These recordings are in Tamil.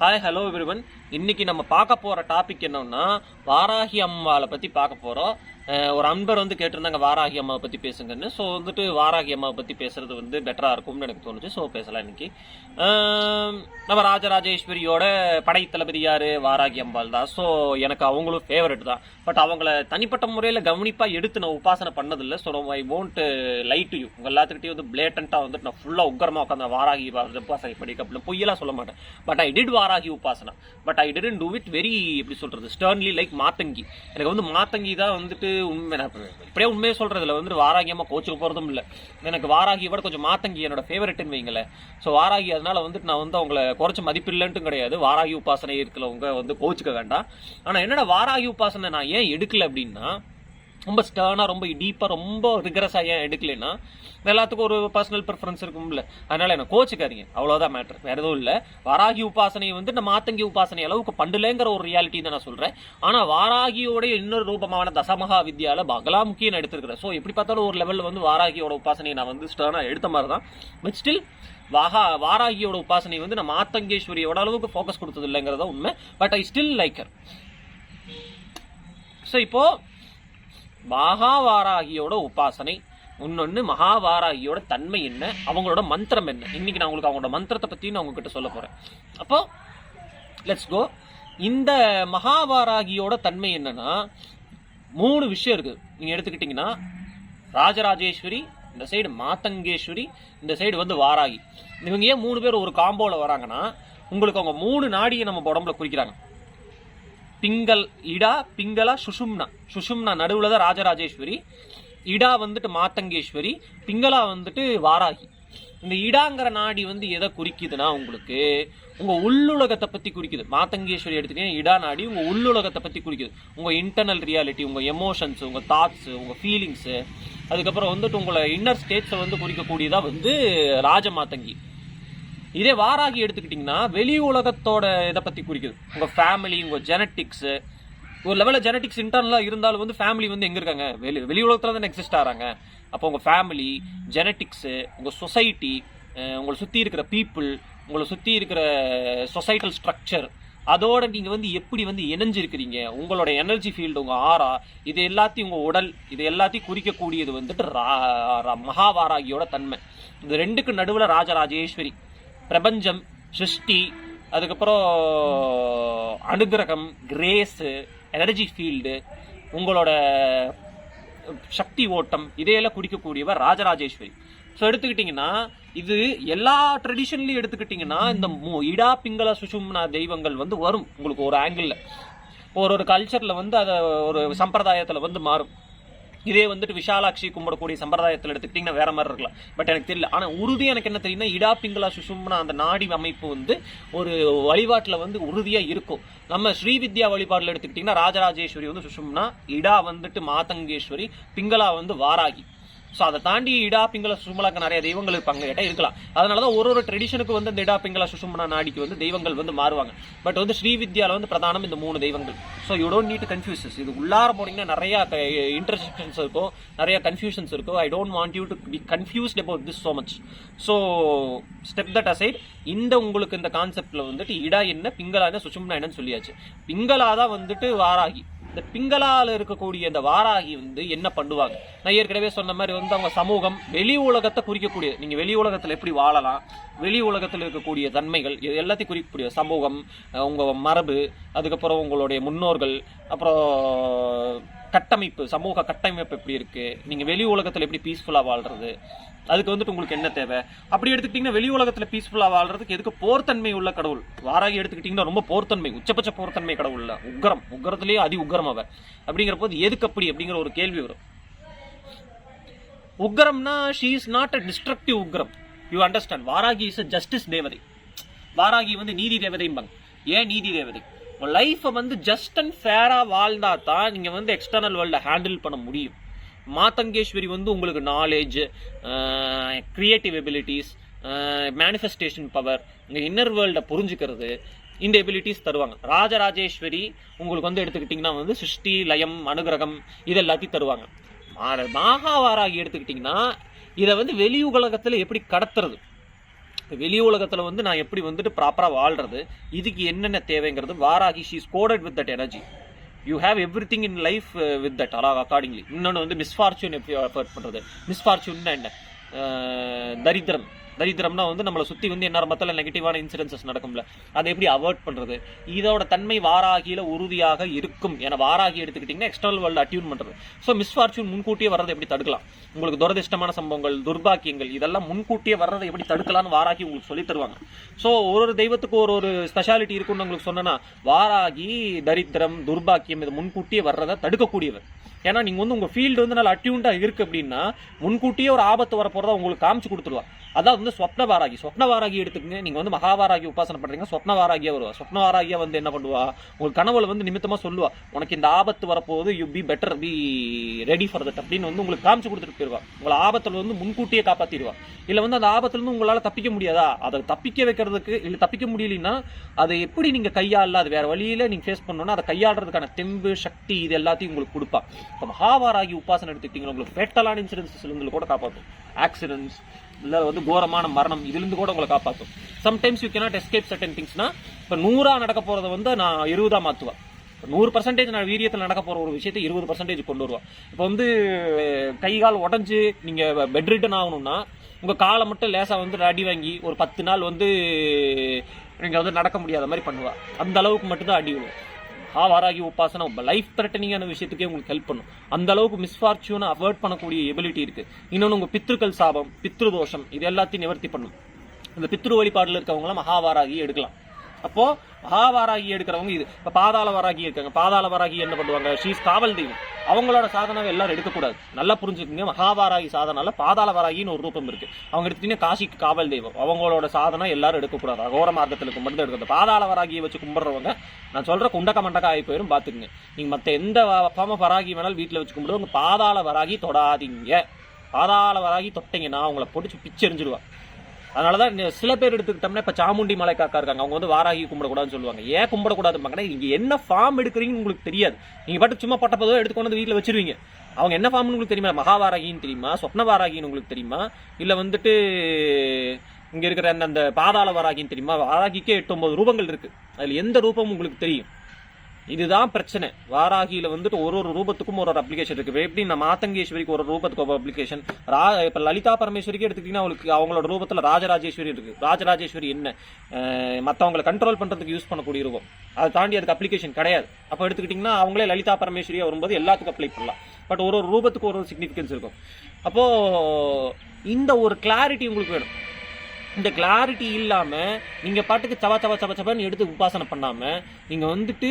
ஹாய் ஹலோ எவ்ரிவன் இன்னைக்கு நம்ம பார்க்க போகிற டாபிக் என்னன்னா வாராகி அம்மாவை பற்றி பார்க்க போகிறோம் ஒரு அன்பர் வந்து கேட்டிருந்தாங்க வாராகி அம்மாவை பற்றி பேசுங்கன்னு. ஸோ வந்துட்டு வாராகி அம்மாவை பற்றி பேசுறது வந்து பெட்டராக இருக்கும்னு எனக்கு தோணுச்சு. ஸோ பேசலாம் இன்னைக்கு. நம்ம ராஜராஜேஸ்வரியோட படை தளபதி யார்? வாராகி அம்பாள் தான். ஸோ எனக்கு அவங்களும் ஃபேவரட் தான். பட் அவங்கள தனிப்பட்ட முறையில் கவனிப்பாக எடுத்து நான் உபாசனை பண்ணதில்லை. So I won't lie to you uh, உங்கள் எல்லாத்துக்கிட்டையும் வந்து பிளேட்டண்ட்டாக வந்துட்டு நான் ஃபுல்லாக உக்கரமாக உட்காந்து வாராகி உபாசனை படிக்க அப்படின்னு பொய்யெல்லாம் சொல்ல மாட்டேன். But I did Varahi upasana. But I didn't do it very எப்படி சொல்கிறது ஸ்டர்ன்லி லைக் மாத்தங்கி. எனக்கு வந்து மாத்தங்கி தான் வந்துட்டு உண்மை நான் இப்ப இப்படியே உண்மையை சொல்றதுல வந்துட்டு வாராகியமாக கோச்சுக்க போகிறதும் இல்லை. எனக்கு வாராகி விட கொஞ்சம் மாத்தங்கி என்னோட ஃபேவரட்னு வைங்களேன். ஸோ வாராகி அதனால் வந்துட்டு நான் வந்து அவங்கள குறைச்ச மதிப்பில்லைன்ட்டும் கிடையாது. வாராகி உபாசனை இருக்கிறவங்க வந்து கோச்சுக்க வேண்டாம். ஆனால் என்னோட வாராகி உபாசனை நான் ஏன் எடுக்கல அப்படின்னா ரொம்ப ஸ்டர்னாக ரொம்ப டீப்பாக ரொம்ப ரிகரஸாக ஏன் எடுக்கலைன்னா எல்லாத்துக்கும் ஒரு பர்சனல் ப்ரிஃபரன்ஸ் இருக்கும்ல. அதனால் என்ன கோச்சுக்காதீங்க. அவ்வளோதான் மேட்டர் வேறு எதுவும் இல்லை. வாராகி உபாசனையை வந்து நம்ம மாத்தங்கி உபாசனை அளவுக்கு பண்ணலங்கிற ஒரு ரியாலிட்டி தான் நான் சொல்கிறேன் ஆனால் வாராகியோடைய இன்னொரு ரூபமான தசமகா வித்யால பகலாமுக்கியை நான் எடுத்திருக்கிறேன் ஸோ எப்படி பார்த்தாலும் ஒரு லெவலில் வந்து வாராகியோட உபாசனையை நான் வந்து ஸ்டர்னா எடுத்த மாதிரி தான் பட் ஸ்டில் வாகா வாராகியோட உபாசனை வந்து நம்ம மாத்தங்கேஸ்வரியோட அளவுக்கு ஃபோக்கஸ் கொடுத்தது இல்லைங்கிறத உண்மை. But I still like so இப்போது மகாவாராகியோட உபாசனை இன்னொன்று மகாவாராகியோட தன்மை என்ன அவங்களோட மந்திரம் என்ன. இன்னைக்கு நான் உங்களுக்கு அவங்களோட மந்திரத்தை பத்தி நான் உங்ககிட்ட சொல்ல போகிறேன் அப்போ லெட்ஸ் கோ இந்த மகாவாராகியோட தன்மை என்னன்னா மூணு விஷயம் இருக்குது நீங்கள் எடுத்துக்கிட்டிங்கன்னா ராஜராஜேஸ்வரி இந்த சைடு மாத்தங்கேஸ்வரி இந்த சைடு வந்து வாராகி. இவங்க ஏன் மூணு பேர் ஒரு காம்போவில் வராங்கன்னா உங்களுக்கு அவங்க மூணு நாடியை நம்ம உடம்புல குறிக்கிறாங்க. பிங்கல் இடா பிங்களா சுஷும்னா சுஷும்னா நடுவில் தான் ராஜராஜேஸ்வரி. இடா வந்துட்டு மாத்தங்கேஸ்வரி. பிங்களா வந்துட்டு வாராகி. இந்த இடாங்கிற நாடி வந்து எதை குறிக்குதுன்னா உங்களுக்கு உங்கள் உள்ளுலகத்தை பற்றி குறிக்குது. மாத்தங்கேஸ்வரி எடுத்துட்டீங்கன்னா இடா நாடி உங்கள் உள்ளுலகத்தை பற்றி குறிக்குது. உங்கள் இன்டர்னல் ரியாலிட்டி உங்கள் எமோஷன்ஸ் உங்கள் தாட்ஸ் உங்கள் ஃபீலிங்ஸு அதுக்கப்புறம் வந்துட்டு உங்களை இன்னர் ஸ்டேட்ஸை வந்து குறிக்கக்கூடியதாக வந்து ராஜமாத்தங்கி. இதே வாராகி எடுத்துக்கிட்டிங்கன்னா வெளி உலகத்தோட இதை பற்றி குறிக்குது. உங்கள் ஃபேமிலி உங்கள் ஜெனட்டிக்ஸு ஒரு லெவலில் ஜெனட்டிக்ஸ் இன்டர்னலாக இருந்தாலும் வந்து ஃபேமிலி வந்து எங்கே இருக்காங்க? வெளி வெளி உலகத்தில் தானே எக்ஸிஸ்ட் ஆகிறாங்க அப்போ உங்கள் ஃபேமிலி ஜெனட்டிக்ஸு உங்கள் சொசைட்டி உங்களை சுற்றி இருக்கிற பீப்புள் உங்களை சுற்றி இருக்கிற சொசைட்டல் ஸ்ட்ரக்சர் அதோட நீங்கள் வந்து எப்படி வந்து இணைஞ்சிருக்கிறீங்க? உங்களோட எனர்ஜி ஃபீல்டு உங்கள் ஆரா இது எல்லாத்தையும் உங்கள் உடல் இது எல்லாத்தையும் குறிக்கக்கூடியது வந்துட்டு ரா- மகாவாராகியோட தன்மை. இந்த ரெண்டுக்கு நடுவில் ராஜராஜேஸ்வரி. பிரபஞ்சம் சிருஷ்டி அதுக்கப்புறம் அனுகிரகம் கிரேஸு எனர்ஜி ஃபீல்டு உங்களோட சக்தி ஓட்டம் இதையெல்லாம் குடிக்கக்கூடியவர் ராஜராஜேஸ்வரி. ஸோ எடுத்துக்கிட்டிங்கன்னா இது எல்லா ட்ரெடிஷன்லையும் எடுத்துக்கிட்டிங்கன்னா இந்த மு- இடா பிங்கள சுஷும்னா தெய்வங்கள் வந்து வரும். உங்களுக்கு ஒரு ஆங்கிளில் ஒரு ஒரு கல்ச்சரில் வந்து அதை ஒரு சம்பிரதாயத்தில் வந்து மாறும். இதே வந்துட்டு விஷாலாட்சி கும்பிடக்கூடிய சம்பிரதாயத்தில் எடுத்துக்கிட்டிங்கன்னா வேற மாதிரி இருக்கலாம். பட் எனக்கு தெரியல. ஆனால் உறுதி எனக்கு என்ன தெரியும்னா இடா பிங்களா சுஷும்னா அந்த நாடி அமைப்பு வந்து ஒரு வழிபாட்டில் வந்து உறுதியாக இருக்கும். நம்ம ஸ்ரீவித்யா வழிபாட்டில் எடுத்துக்கிட்டிங்கன்னா ராஜராஜேஸ்வரி வந்து சுஷும்னா இடா வந்துட்டு மாதங்கேஸ்வரி பிங்களா வந்து வாராகி. ஸோ அதை தாண்டி இடா பிங்கள சுஷுமலாக்கு நிறைய தெய்வங்கள் இருப்பாங்க கேட்டால் இருக்கலாம். அதனால தான் ஒரு ஒரு ட்ரெடிஷனுக்கு வந்து இந்த இடா பிங்கள சுஷுமனா நாடிக்கு வந்து தெய்வங்கள் வந்து மாறுவாங்க. பட் வந்து ஸ்ரீவித்யாவில் வந்து பிரதானம் இந்த மூணு தெய்வங்கள். So you don't need confuses இது உள்ளார போனீங்கன்னா நிறைய இன்டர்செக்ஷன்ஸ் இருக்கும் நிறைய கன்ஃபியூஷன்ஸ் இருக்கும் I don't want you to be confused about this so much so step that aside இந்த உங்களுக்கு இந்த கான்செப்டில் வந்துட்டு இடா என்ன பிங்களா என்ன சுஷும்னா என்னன்னு சொல்லியாச்சு. பிங்களா தான் வந்துட்டு வாராகி. இந்த பிங்களால இருக்கக்கூடிய இந்த வாராகி வந்து என்ன பண்ணுவாங்க? நான் ஏற்கனவே சொன்ன மாதிரி வந்து அவங்க சமூகம் வெளி உலகத்தை குறிக்கக்கூடிய நீங்க வெளி உலகத்துல எப்படி வாழலாம் வெளி உலகத்தில் இருக்கக்கூடிய தன்மைகள் இது எல்லாத்தையும் குறிக்கக்கூடிய சமூகம் உங்கள் உங்க மரபு அதுக்கப்புறம் உங்களுடைய முன்னோர்கள் அப்புறம் கட்டமைப்பு சமூக கட்டமைப்பு எப்படி இருக்கு? நீங்க வெளி உலகத்துல எப்படி பீஸ்ஃபுல்லா வாழ்றது? அதுக்கு வந்துட்டு உங்களுக்கு என்ன தேவை? அப்படி எடுத்துக்கிட்டீங்கன்னா வெளி உலகத்துல பீஸ்ஃபுல்லா வாழ்றதுக்கு எதுக்கு போர்த்தன்மை உள்ள கடவுள்? வாராகி எடுத்துக்கிட்டீங்கன்னா ரொம்ப போர்த்தன்மை உச்சபட்ச போர்த்தன்மை கடவுள் இல்ல. உக்ரம். உக்ரத்திலேயே அதி உக்ரம் அவர் அப்படிங்கிற போது எதுக்கு அப்படி அப்படிங்கிற ஒரு கேள்வி வரும். உக்ரம்னா she is not a destructive ugram. You understand Varahi is a justice devathai. Varahi வந்து நீதி தேவதைம்பாங்க. ஏன் நீதி தேவதை? உங்கள் லைஃப்பை வந்து ஜஸ்ட் அண்ட் ஃபேராக வாழ்ந்தா தான் நீங்கள் வந்து எக்ஸ்டர்னல் வேர்ல்டை ஹேண்டில் பண்ண முடியும். மாத்தங்கேஸ்வரி வந்து உங்களுக்கு knowledge creative abilities manifestation power இந்த இன்னர் வேர்ல்டை புரிஞ்சுக்கிறது இந்த எபிலிட்டிஸ் தருவாங்க. ராஜராஜேஸ்வரி உங்களுக்கு வந்து எடுத்துக்கிட்டிங்கன்னா வந்து சிருஷ்டி லயம் அனுகிரகம் இது எல்லாத்தையும் தருவாங்க. மா- மாகாவாராகி எடுத்துக்கிட்டிங்கன்னா இதை வந்து வெளி உலகத்தில் எப்படி கடத்துறது? வெளி உலகத்தில் வந்து நான் எப்படி வந்துட்டு ப்ராப்பராக வாழ்றது இதுக்கு என்னென்ன தேவைங்கிறது Varahi she's coated with that energy you have every thing in life with that அலா அக்கார்டிங்லி இன்னொன்று வந்து மிஸ்ஃபார்ச்சூன் எப்படி எஃபர்ட் பண்ணுறது மிஸ்ஃபார்ச்சூன்னா என்ன? தரித்திரம். தரித்திரம்னா வந்து நம்மளை சுற்றி வந்து என்ன மொத்தம் நெகட்டிவான இன்சிடென்சஸ் நடக்கும்ல. அதை எப்படி அவாய்ட் பண்ணுறது இதோட தன்மை வாராகியில் உறுதியாக இருக்கும். ஏன்னா வாராகி எடுத்துக்கிட்டிங்கன்னா எக்ஸ்டர்னல் வேர்ல்டு அட்யூன் பண்ணுறது ஸோ மிஸ்ஃபார்ச்சூன் முன்கூட்டியே வர்றதை எப்படி தடுக்கலாம்? உங்களுக்கு துரதிஷ்டமான சம்பவங்கள் துர்பாக்கியங்கள் இதெல்லாம் முன்கூட்டியே வர்றதை எப்படி தடுக்கலாம்னு வாராகி உங்களுக்கு சொல்லி தருவாங்க. ஸோ ஒரு ஒரு தெய்வத்துக்கு ஒரு ஒரு ஸ்பெஷாலிட்டி இருக்குன்னு உங்களுக்கு சொன்னேன்னா வாராகி தரித்திரம் துர்பாக்கியம் இது முன்கூட்டியே வர்றதை தடுக்கக்கூடியவர். ஏன்னா நீங்கள் வந்து உங்கள் ஃபீல்டு வந்து நல்லா அட்யூண்டாக இருக்குது அப்படின்னா முன்கூட்டியே ஒரு ஆபத்து வர போகிறத உங்களுக்கு காமிச்சு கொடுத்துருவா அதாவது வந்து சொப்ன வாராகி எடுத்துக்கங்க. நீங்கள் வந்து மகாவாராகி உபாசனை பண்ணுறீங்க சொப்ன வாராகியா வருவா? சொப்ன வந்து என்ன பண்ணுவா? உங்களுக்கு கனவுல வந்து நிமித்தமாக சொல்லுவா. உனக்கு இந்த ஆபத்து வரப்போகுது. You be better be ready for that அப்படின்னு வந்து உங்களுக்கு காமிச்சு கொடுத்துட்டு போயிடுவா உங்களை ஆபத்தில் வந்து முன்கூட்டியே காப்பாற்றிடுவா இல்லை வந்து அந்த ஆபத்துலேருந்து உங்களால் தப்பிக்க முடியாதா? அதை தப்பிக்க வைக்கிறதுக்கு இல்லை தப்பிக்க முடியலன்னா அதை எப்படி நீங்கள் கையாளல அது வேற வழியில் நீங்கள் ஃபேஸ் பண்ணணும்னா அதை கையாளுறதுக்கான தெம்பு சக்தி இது எல்லாத்தையும் உங்களுக்கு கொடுப்பா. இப்போ மகாவாராகி உபாசனை எடுத்துக்கிட்டீங்கன்னா உங்களுக்கு ஃபேட்டலான இன்சிடென்ட்ஸ் உங்களுக்கு கூட காப்பாற்றும் ஆக்சிடென்ட்ஸ் இல்லை வந்து கோரமான மரணம் இதுலேருந்து கூட உங்களை காப்பாற்றும் sometimes you cannot escape certain திங்ஸ்னா இப்போ நூறாக நடக்க போகிறத வந்து நான் இருபதா மாற்றுவேன் நூறு பர்சன்டேஜ் நான் வீரியத்தில் நடக்க போகிற ஒரு விஷயத்தை இருபது பர்சன்டேஜ் கொண்டு வருவேன். இப்போ வந்து கை கால் உடஞ்சி நீங்கள் பெட் ரிட்டன் ஆகணும்னா உங்கள் காலை மட்டும் லேசாக வந்து அடி வாங்கி ஒரு பத்து நாள் வந்து நீங்கள் வந்து நடக்க முடியாத மாதிரி பண்ணுவா. அந்த அளவுக்கு மட்டும்தான் அடி விழும். ஆ வாராகி உபாசனை லைஃப் த்ரெட்டனிங்கான விஷயத்துக்கே உங்களுக்கு ஹெல்ப் பண்ணும். அந்த அளவுக்கு மிஸ்ஃபார்ச்சூனை அவாய்ட் பண்ணக்கூடிய எபிலிட்டி இருக்கு. இன்னொன்று உங்கள் பித்ருக்கள் சாபம் பித்ரு தோஷம் இது எல்லாத்தையும் நிவர்த்தி பண்ணும். இந்த பித்ரு வழிபாடுல இருக்கவங்களாம் மகாவாராகி எடுக்கலாம். அப்போ மகாவாராகி எடுக்கிறவங்க இது. இப்போ பாதாள வராகி இருக்காங்க. பாதாள வராகி என்ன பண்ணுவாங்க? ஷீஸ் காவல் தெய்வம். அவங்களோட சாதனாவை எல்லாரும் எடுக்கக்கூடாது. நல்லா புரிஞ்சுக்கோங்க. மகாவாராகி சாதனால பாதாள வராகின்னு ஒரு ரூபம் இருக்கு. அவங்க எடுத்துட்டீங்கன்னா காசிக்கு காவல் தெய்வம். அவங்களோட சாதனை எல்லாரும் எடுக்கக்கூடாது. அகோர மார்க்கத்தில் கும்பிட்டு எடுக்கிறது. பாதாள வராகியை வச்சு கும்பிட்றவங்க நான் சொல்ற குண்டக்க மண்டக்க ஆகி போயிடும் பார்த்துக்குங்க நீங்க மற்ற எந்த ஃபார்ம் வராகி வேணாலும் வீட்டில் வச்சு கும்பிடுவோம் பாதாள வராகி தொடாதீங்க. பாதாள வராகி தொட்டீங்கன்னா அவங்கள பிடிச்சி பிச்செறிஞ்சிடுவா அதனால தான் இந்த சில பேர் எடுத்துக்கிட்டோம்னா இப்போ சாமுண்டி மலை காக்கா இருக்காங்க. அவங்க வந்து வாராகி கும்பிடக்கூடாதுன்னு சொல்லுவாங்க. ஏன் கும்பிடக்கூடாதுப்பாங்கன்னா இங்கே என்ன ஃபார்ம் எடுக்கிறீங்கன்னு உங்களுக்கு தெரியாது. நீங்கள் பாட்டு சும்மா பட்டப்பதோ எடுத்து கொண்டு வந்து வீட்டில் வச்சிருவீங்க. அவங்க என்ன ஃபார்ம்னு உங்களுக்கு தெரியுமா? மகாவாராகின்னு தெரியுமா? சொப்ன வாராகின்னு உங்களுக்கு தெரியுமா? இல்லை வந்துட்டு இங்கே இருக்கிற அந்த அந்த பாதாள வாராகின்னு தெரியுமா? வாராகிக்கே எட்டு ஒன்பது ரூபங்கள் இருக்கு. அதில் எந்த ரூபம் உங்களுக்கு தெரியும். இதுதான் பிரச்சனை. வாராகியில வந்துட்டு ஒரு ஒரு ரூபத்துக்கும் ஒரு ஒரு அப்ளிகேஷன் இருக்கு. எப்படி நம்ம மாத்தங்கேஸ்வரிக்கு ஒரு ரூபத்துக்கு ஒரு அப்ளிகேஷன் ரா இப்ப லலிதா பரமேஸ்வரிக்கு எடுத்துக்கிட்டீங்கன்னா அவங்களுக்கு அவங்களோட ரூபத்துல ராஜராஜேஸ்வரி இருக்கு. ராஜராஜேஸ்வரி என்ன? அஹ் மத்தவங்களை கண்ட்ரோல் பண்றதுக்கு யூஸ் பண்ணக்கூடிய ரூபம். அதை தாண்டி அதுக்கு அப்ளிகேஷன் கிடையாது. அப்போ எடுத்துக்கிட்டிங்கன்னா அவங்களே லலிதா பரமேஸ்வரியா வரும்போது எல்லாத்துக்கும் அப்ளை பண்ணலாம். பட் ஒரு ஒரு ரூபத்துக்கு ஒரு ஒரு சிக்னிஃபிகன்ஸ் இருக்கும். அப்போ இந்த ஒரு கிளாரிட்டி உங்களுக்கு வேணும். இந்த கிளாரிட்டி இல்லாமல் நீங்கள் பாட்டுக்கு சவ சவ சவா சவன்னு எடுத்து உபாசனை பண்ணாமல் நீங்கள் வந்துட்டு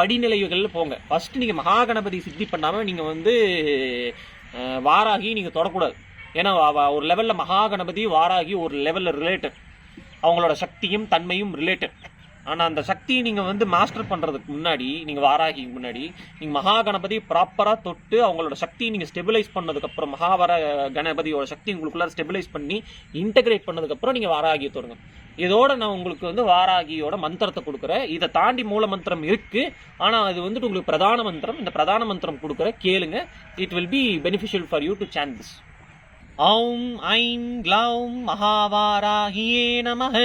படிநிலைகளில் போங்க. ஃபஸ்ட்டு நீங்கள் மகா கணபதி சித்தி பண்ணாமல் நீங்கள் வந்து வாராகி நீங்கள் தொடக்கூடாது. ஏன்னா ஒரு லெவலில் மகா கணபதி வாராகி ஒரு லெவலில் ரிலேட்டட் அவங்களோட சக்தியும் தன்மையும் ரிலேட்டட் ஆனால் அந்த சக்தியை நீங்கள் வந்து மாஸ்டர் பண்ணுறதுக்கு முன்னாடி நீங்கள் வாராகி முன்னாடி நீங்கள் மகா கணபதி ப்ராப்பராக தொட்டு அவங்களோட சக்தியை நீங்கள் ஸ்டெபிலைஸ் பண்ணதுக்கப்புறம் மகாவர கணபதியோட சக்தி உங்களுக்குள்ள ஸ்டெபிலைஸ் பண்ணி இன்டகிரேட் பண்ணதுக்கப்புறம் நீங்கள் வாராகியை தொடங்க. இதோட நான் உங்களுக்கு வந்து வாராகியோட மந்திரத்தை கொடுக்குறேன். இதை தாண்டி மூல மந்திரம் இருக்குது ஆனால் அது வந்துட்டு உங்களுக்கு பிரதான மந்திரம். இந்த பிரதான மந்திரம் கொடுக்குற கேளுங்க. It will be beneficial for you to chant this ॐ ऐं ग्लौं महावाराह्ये नमः।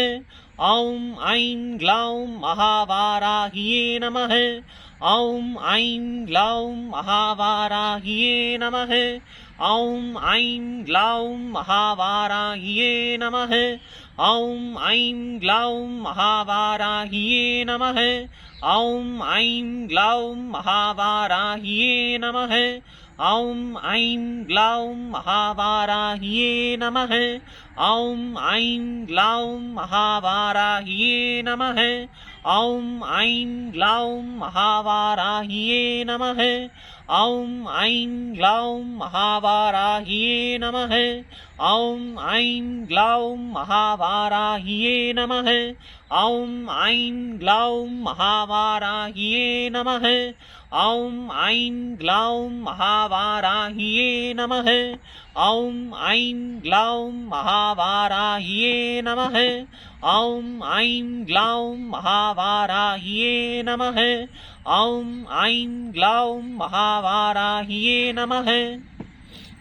ओं ऐं ग्लौं महावाराह्ये नमः। ओं ऐं ग्लौं महावाराह्ये नमः। ओं ऐं ग्लौं महावाराह्ये नमः। ओं ऐं ग्लौं महावाराह्ये नमः। ओं ऐं ग्लौं महावाराह्ये नमः। ॐ ऐं ग्लौं महावाराह्ये नमः। ॐ ऐं ग्लौं महावाराह्ये नमः। ॐ ऐं ग्लौं महावाराह्ये नमः। ॐ ऐं ग्लौं महावाराह्ये नमः। ॐ ऐं ग्लौं महावाराह्ये नमः। ॐ ऐं ग्लौं महावाराह्ये नमः। ॐ ऐं ग्लौं महावाराह्ये नमः। ॐ ऐं ग्लौं महावाराह्ये नमः। ஆம் ஐம் க்ளௌம் மகாவாராகியே நமः ஆம் ஐம் க்ளௌம் மகாவாராகியே நமः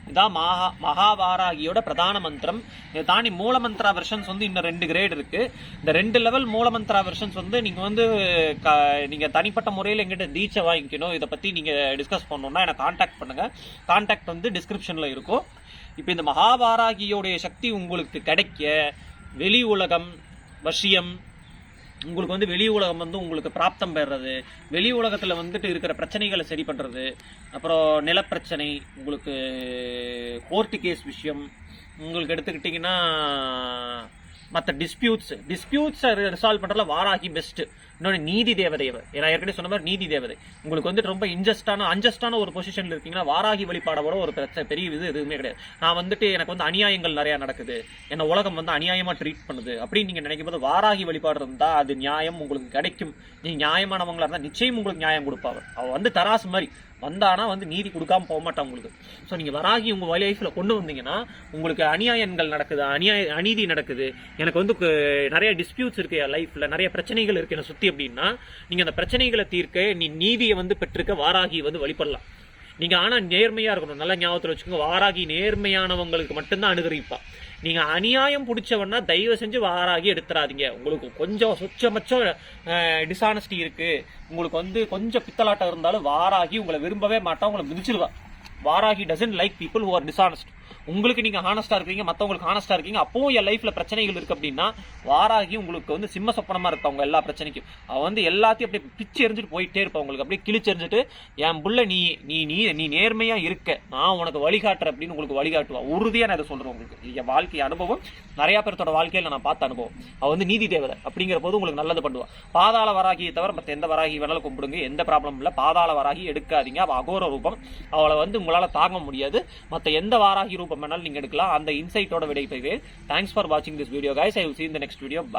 இதான் மகா மகாவாராகியோட பிரதான மந்திரம். இதை தாண்டி மூலமந்திரா வெர்ஷன்ஸ் வந்து இன்னும் ரெண்டு கிரேட் இருக்கு. இந்த ரெண்டு லெவல் மூலமந்திரா வெர்ஷன்ஸ் வந்து நீங்க வந்து க- நீங்க தனிப்பட்ட முறையில் எங்கிட்ட தீட்சை வாங்கிக்கணும். இதை பத்தி நீங்க டிஸ்கஸ் பண்ணணும்னா எனக்கு காண்டாக்ட் பண்ணுங்க. காண்டாக்ட் வந்து டிஸ்கிரிப்ஷன்ல இருக்கும். இப்போ இந்த மகாபாராகியோடைய சக்தி உங்களுக்கு கிடைக்க வெளி உலகம் வசியம். உங்களுக்கு வந்து வெளி உலகம் வந்து உங்களுக்கு பிராப்தம் பெறுறது. வெளி உலகத்தில் வந்துட்டு இருக்கிற பிரச்சனைகளை சரி பண்ணுறது அப்புறம் நிலப்பிரச்சனை உங்களுக்கு கோர்ட்டு கேஸ் விஷயம். உங்களுக்கு எடுத்துக்கிட்டிங்கன்னா மற்ற டிஸ்பியூட்ஸ் டிஸ்பியூட்ஸை ரிசால்வ் பண்ணுறதுல வாராகி பெஸ்ட்டு இன்னொன்று நீதி தேவதை இவர் நான் ஏற்கனவே சொன்ன மாதிரி நீதி தேவதை. உங்களுக்கு வந்துட்டு ரொம்ப இன்ஜஸ்டான அன்ஜஸ்டான ஒரு பொசிஷனில் இருக்கீங்கன்னா வாராகி வழிபாடோட ஒரு பிரச்சனை பெரிய இது எதுவுமே கிடையாது. நான் வந்துட்டு எனக்கு வந்து அநியாயங்கள் நிறையா நடக்குது. என்ன உலகம் வந்து அநியாயமாக ட்ரீட் பண்ணுது. அப்படின்னு நீங்கள் நினைக்கும் போது வாராகி வழிபாடு இருந்தால் அது நியாயம் உங்களுக்கு கிடைக்கும். நீங்கள் நியாயமானவங்களாக இருந்தால் நிச்சயம் உங்களுக்கு நியாயம் கொடுப்பாங்க அவள் வந்து தராசு மாதிரி. வந்தானா வந்து நீதி கொடுக்காம போக மாட்டான் உங்களுக்கு. ஸோ நீங்கள் வராகி உங்கள் லைஃப்பில் கொண்டு வந்தீங்கன்னா உங்களுக்கு அநியாயங்கள் நடக்குது அநியாய அநீதி நடக்குது. எனக்கு வந்து கு- நிறைய டிஸ்பியூட்ஸ் இருக்குது என் லைஃப்பில் நிறைய பிரச்சனைகள் இருக்குது என்னை சுற்றி அப்படின்னா நீங்கள் அந்த பிரச்சனைகளை தீர்க்க நீ நீதியை வந்து பெற்றிருக்க வாராகி வந்து வழிபடலாம். நீங்கள் ஆனால் நேர்மையாக இருக்கணும். நல்லா ஞாபகத்தில் வச்சுக்கோங்க. வாராகி நேர்மையானவங்களுக்கு மட்டும்தான் அனுகரிப்பா நீங்கள் அநியாயம் பிடிச்சவன்னா தயவு செஞ்சு வாராகி எடுத்துறாதீங்க. உங்களுக்கு கொஞ்சம் சொச்சமச்சம் டிசானஸ்டி இருக்குது உங்களுக்கு வந்து கொஞ்சம் பித்தலாட்டம் இருந்தாலும் வாராகி உங்களை விரும்பவே மாட்டா. உங்களை மிதிச்சிருவா. Varahi doesn't like people who are dishonest. உங்களுக்கு நீங்க ஹானஸ்டா இருக்கீங்க மத்தவங்களுக்கு ஹானஸ்டா இருக்கீங்க அப்போ என் லைஃப்ல பிரச்சனைகள் இருக்கு அப்படின்னா வாராகி உங்களுக்கு வந்து சிம்ம சொப்பனமா இருப்பா எல்லா பிரச்சனைக்கும். அவ வந்து எல்லாத்தையும் அப்படியே பிச்சு எரிஞ்சிட்டு போயிட்டே இருப்பா உங்களுக்கு. அப்படியே கிழிச்செறிஞ்சிட்டு என் புள்ள நீ நீ நீ நீ நேர்மையா இருக்க. நான் உனக்கு வழிகாட்டுற அப்படின்னு உங்களுக்கு வழிகாட்டுவா. உறுதியா நான் இதை சொல்றேன் உங்களுக்கு. என் வாழ்க்கை அனுபவம் நிறைய பேர்த்தோட வாழ்க்கையில் நான் பார்த்த அனுபவம். அவள் வந்து நீதி தேவதை அப்படிங்கிற போது உங்களுக்கு நல்லது பண்ணுவா. பாதாள வராகியை தவிர மற்ற எந்த வராகி வேணாலும் கும்பிடுங்க எந்த ப்ராப்ளம் இல்லை. பாதாள வராகி எடுக்காதீங்க. அவள் அகோர ரூபம். அவளை வந்து உங்களால் தாங்க முடியாது. மற்ற எந்த வாராகி ரூபம் வேணாலும் நீங்கள் எடுக்கலாம். அந்த இன்சைட்டோட விடைபெறுகிறேன் தேங்க்ஸ் ஃபார் வாட்சிங் this video guys I will see இந்த நெக்ஸ்ட் வீடியோ பாய்